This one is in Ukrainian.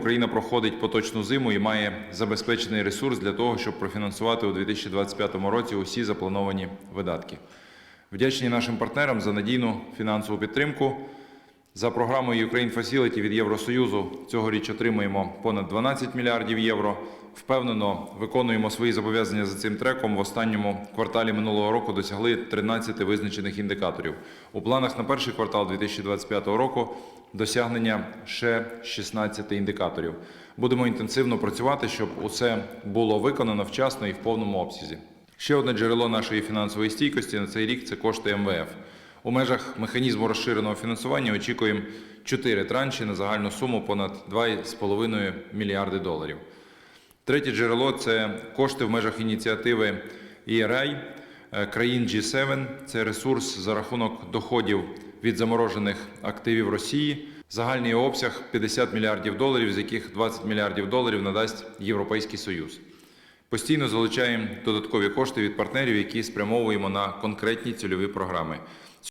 Україна проходить поточну зиму і має забезпечений ресурс для того, щоб профінансувати у 2025 році усі заплановані видатки. Вдячні нашим партнерам за надійну фінансову підтримку. За програмою Ukraine Facility від Євросоюзу цьогоріч отримуємо понад 12 мільярдів євро. Впевнено виконуємо свої зобов'язання за цим треком. В останньому кварталі минулого року досягли 13 визначених індикаторів. У планах на перший квартал 2025 року досягнення ще 16 індикаторів. Будемо інтенсивно працювати, щоб усе було виконано вчасно і в повному обсязі. Ще одне джерело нашої фінансової стійкості на цей рік це кошти МВФ. У межах механізму розширеного фінансування очікуємо 4 транші на загальну суму понад 2,5 мільярди доларів. Третє джерело це кошти в межах ініціативи ERI е, країн G7. Це ресурс за рахунок доходів від заморожених активів Росії. Загальний обсяг 50 мільярдів доларів, з яких 20 мільярдів доларів надасть Європейський Союз. Постійно залучаємо додаткові кошти від партнерів, які спрямовуємо на конкретні цільові програми.